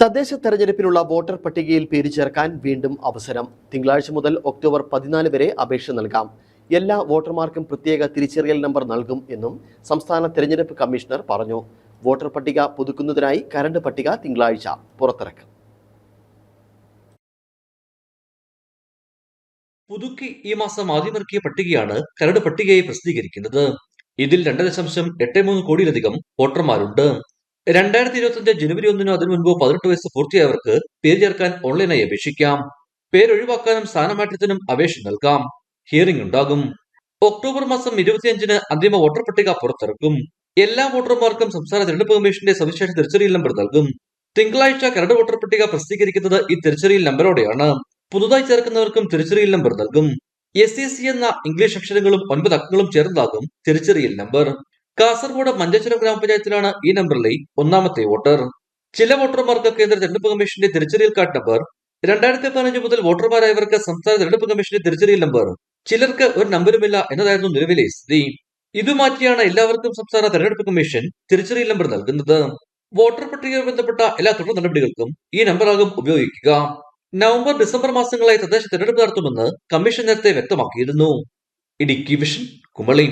തദ്ദേശ തെരഞ്ഞെടുപ്പിനുള്ള വോട്ടർ പട്ടികയിൽ പേര് ചേർക്കാൻ വീണ്ടും അവസരം. തിങ്കളാഴ്ച മുതൽ ഒക്ടോബർ പതിനാല് വരെ അപേക്ഷ നൽകാം. എല്ലാ വോട്ടർമാർക്കും പ്രത്യേക തിരിച്ചറിയൽ നമ്പർ നൽകും എന്നും സംസ്ഥാന തെരഞ്ഞെടുപ്പ് കമ്മീഷണർ പറഞ്ഞു. വോട്ടർ പട്ടിക പുതുക്കുന്നതിനായി കരണ്ട് പട്ടിക തിങ്കളാഴ്ച പുറത്തിറക്കും. പുതുക്കി ഈ മാസം ആദ്യമിറക്കിയ പട്ടികയാണ് കരട് പട്ടികയെ പ്രസിദ്ധീകരിക്കുന്നത്. ഇതിൽ രണ്ട് ദശാംശം എട്ട് മൂന്ന് കോടിയിലധികം വോട്ടർമാരുണ്ട്. രണ്ടായിരത്തി ഇരുപത്തിയഞ്ച് ജനുവരി ഒന്നിനോ അതിനു മുൻപോ പതിനെട്ട് വയസ്സ് പൂർത്തിയായവർക്ക് പേര് ചേർക്കാൻ ഓൺലൈനായി അപേക്ഷിക്കാം. പേരൊഴിവാക്കാനും സ്ഥാനമാറ്റത്തിനും അപേക്ഷ നൽകാം. ഹിയറിംഗ് ഉണ്ടാകും. ഒക്ടോബർ മാസം ഇരുപത്തിയഞ്ചിന് അന്തിമ വോട്ടർ പട്ടിക പുറത്തിറക്കും. എല്ലാ വോട്ടർമാർക്കും സംസ്ഥാന തെരഞ്ഞെടുപ്പ് കമ്മീഷന്റെ സവിശേഷ തിരിച്ചറിയൽ നമ്പർ നൽകും. തിങ്കളാഴ്ച കരട് വോട്ടർ പട്ടിക പ്രസിദ്ധീകരിക്കുന്നത് ഈ തിരിച്ചറിയൽ നമ്പരോടെയാണ് പുതുതായി ചേർക്കുന്നവർക്കും തിരിച്ചറിയൽ നമ്പർ നൽകും. എസ് സി എന്ന ഇംഗ്ലീഷ് അക്ഷരങ്ങളും ഒൻപത് അക്കങ്ങളും ചേർന്നതാകും തിരിച്ചറിയൽ നമ്പർ. കാസർഗോഡ് മഞ്ചേശ്വരം ഗ്രാമപഞ്ചായത്തിലാണ് ഈ നമ്പറിലെ ഒന്നാമത്തെ വോട്ടർ. ചില വോട്ടർമാർക്ക് കേന്ദ്ര തെരഞ്ഞെടുപ്പ് കമ്മീഷന്റെ തിരിച്ചറിയൽ കാർഡ് നമ്പർ രണ്ടായിരത്തി പതിനഞ്ച് മുതൽ വോട്ടർമാരായവർക്ക് സംസ്ഥാന തെരഞ്ഞെടുപ്പ് കമ്മീഷന്റെ തിരിച്ചറിയൽ നമ്പർ ചിലർക്ക് ഒരു നമ്പരുമില്ല എന്നതായിരുന്നു നിലവിലെ സ്ഥിതി. ഇത് മാറ്റിയാണ് എല്ലാവർക്കും സംസ്ഥാന തെരഞ്ഞെടുപ്പ് കമ്മീഷൻ തിരിച്ചറിയൽ നമ്പർ നൽകുന്നത്. വോട്ടർ പട്ടികയുമായി ബന്ധപ്പെട്ട എല്ലാ തുടർ നടപടികൾക്കും ഈ നമ്പറാകും ഉപയോഗിക്കുക. നവംബർ ഡിസംബർ മാസങ്ങളായി തദ്ദേശ തെരഞ്ഞെടുപ്പ് നടത്തുമെന്ന് കമ്മീഷൻ നേരത്തെ വ്യക്തമാക്കിയിരുന്നു. ഇടുക്കി വിഷൻ കുമളി.